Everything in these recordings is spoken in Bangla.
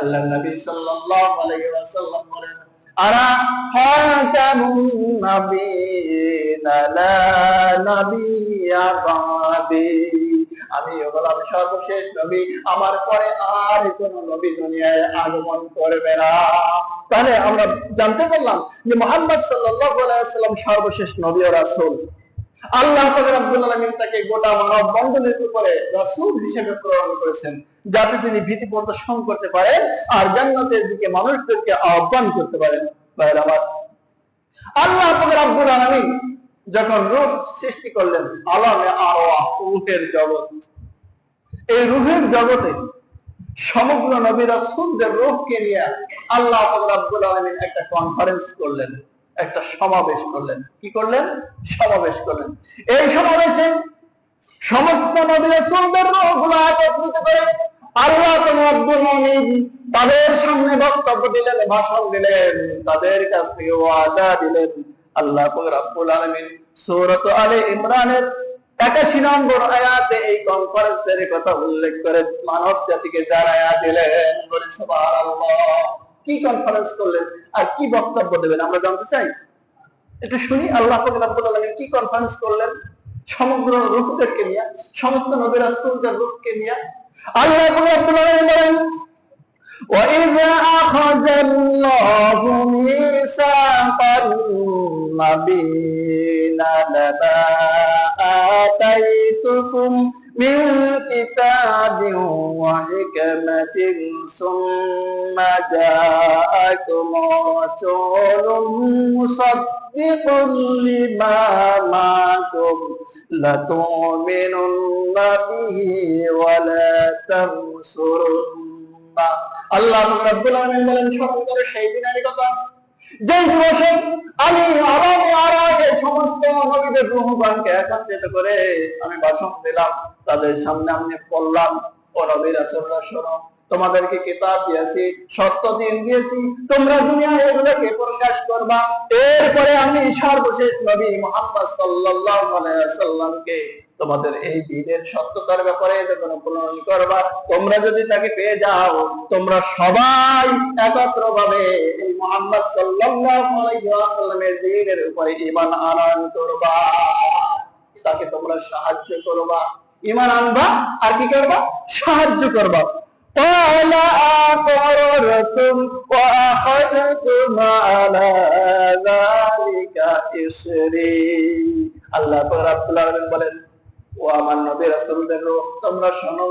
আল্লাহ নবী সাল্লাল্লাহু আলাইহি ওয়াসাল্লাম বলেন, আরা আমি হলাম সর্বশেষ নবী, আমার পরে আর কোন নবী দুনিয়ায় আগমন করবে না। তাহলে আমরা জানতে পারলাম যে মোহাম্মদ সাল্লাল্লাহু আলাইহি সর্বশেষ নবী ও রাসূল। আল্লাহ পাক রব্বুল আলামিন তাকে গোটা মানব বন্ধনের উপরে রাসূল হিসেবে প্রেরণ করেছেন, যাতে তিনি ভীতি প্রদর্শন করতে পারেন আর জান্নাতের দিকে মানুষদেরকে আহ্বান করতে পারেন। ভাইয়ের আমার, আল্লাহ পাক রব্বুল আলামিন যখন রূহ সৃষ্টি করলেন আলামে আরওয়াহ রূহের জগৎ। এই রূহের জগতে সমগ্র নবী রাসূলদের রূহকে নিয়ে আল্লাহ পাক রব্বুল আলামিন একটা কনফারেন্স করলেন। একটা সমাবেশ করলেন। কি করলেন? সমাবেশ করলেন। এই সমাবেশে সমস্ত নবী রাসূলদের রূহগুলো একত্রিত করে তাদের সামনে বক্তব্য দিলেন, ভাষণ দিলেন, তাদের কাছ থেকে ওয়াদা দিলেন। আল্লাহ রব্বুল আলামিন সূরাত আলে ইমরানের একাশি নম্বর আয়াতে এই কনফারেন্সের কথা উল্লেখ করে মানব জাতিকে জানায়া দিলেন। বলে সুবহানাল্লাহ। কি কনফারেন্স করলেন আর কি বক্তব্য দেবেন আমরা জানতে চাই একটু শুনি আল্লাহ পাক রব্বুল আলামিন কি কনফারেন্স করলেন সমগ্র রূপদেরকে নিয়ে সমস্ত নবী রাসূলদের রূপকে নিয়ে আল্লাহ পাক রব্বুল আলামিন বলেন وإذ أخذ الله ميثاق النبيين كتاب وحكمة ثم جاءكم رسول مصدق لما معكم لتؤمنن به ولا تنصرن আল্লাহ রাব্বুল আলামিন বলেন স্মরণ করে সেই দিনের কথা যেই দিবসে আমি আরামে আরামে সমস্ত রুহবানকে একত্রিত করে আমি ভাষণ দিলাম, তাদের সামনে আমি পড়লাম ও রবির রাসূলরা শোনো তোমাদেরকে কিতাব দিয়েছি সত্য দিন দিয়েছি, তোমরা দুনিয়ায় এগুলোকে প্রকাশ করবা। এরপরে আমি সর্বশেষ নবী মোহাম্মদ সাল্লাল্লাহু আলাইহি ওয়াসাল্লামকে তোমাদের এই দিনের সত্যতার ব্যাপারে যখন প্রণয়ন করবা তোমরা যদি তাকে পেয়ে যাও তোমরা সবাই একত্র ভাবে এই মোহাম্মদ সাল্লাল্লাহু আলাইহি ওয়াসাল্লামের দিনের উপরে ঈমান আনয়ন করবা তাকে তোমরা সাহায্য করবা ঈমান আনবা আর কি করবা সাহায্য করবা قال أقررتم وأخذتم على ذلك إصري আল্লাহ রাব্বুল আলামিন বলেন ও আমার নবী রাসূলদের রূহ, তোমরা শোনো।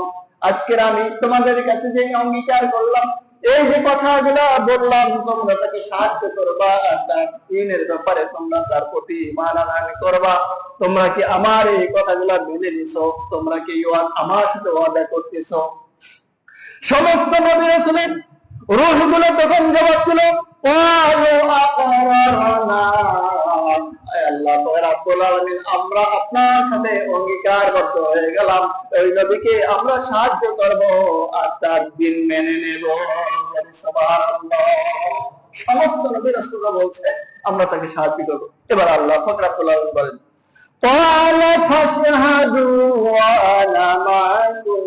আজকের আমি তোমাদের কাছে যে অঙ্গীকার করলাম এই যে কথাগুলো বললাম তোমরা তাকে সাহায্য করবা তার দিনের ব্যাপারে তোমরা তার প্রতি ঈমান আনয়ন করবা। তোমরা কি আমার এই কথাগুলো মেনে নিছো? তোমরা কি আমার সাথে ওয়াদা করতেছো? সমস্ত নবী রাসূলের রূহগুলো তখন জবাব দিল আমরা আপনার সাথে অঙ্গীকারবদ্ধ হয়ে গেলাম ওই নবীকে আমরা সাহায্য করব আর তার দিন মেনে নেব বলি সুবহানাল্লাহ সমস্ত নবী রাসূলরা বলছে আমরা তাকে সাহায্য করব এবার আল্লাহ পাক রাব্বুল আলামিন বলেন قال فاشهدوا وانا معكم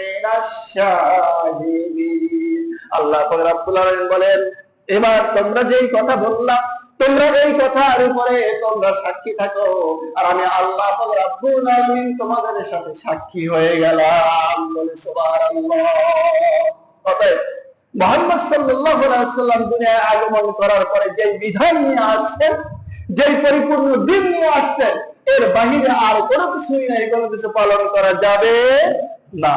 من الشاهدين আল্লাহ পাক রব্বুল আলামিন বলেন এবার তোমরা যেই কথা বললা তোমরা এই কথার উপরে তোমরা সাক্ষী থাকো। আর আমি আল্লাহ তোমাদের সাথে সাক্ষী হয়ে গেলাম বলে অতএব মোহাম্মদ সাল্লাম দুনিয়ায় আগমন করার পরে যে বিধান নিয়ে আসছেন যে পরিপূর্ণ দিন নিয়ে আসছেন, এর বাহিরে আর কোনো কিছুই নাই, কোনো কিছু পালন করা যাবে না।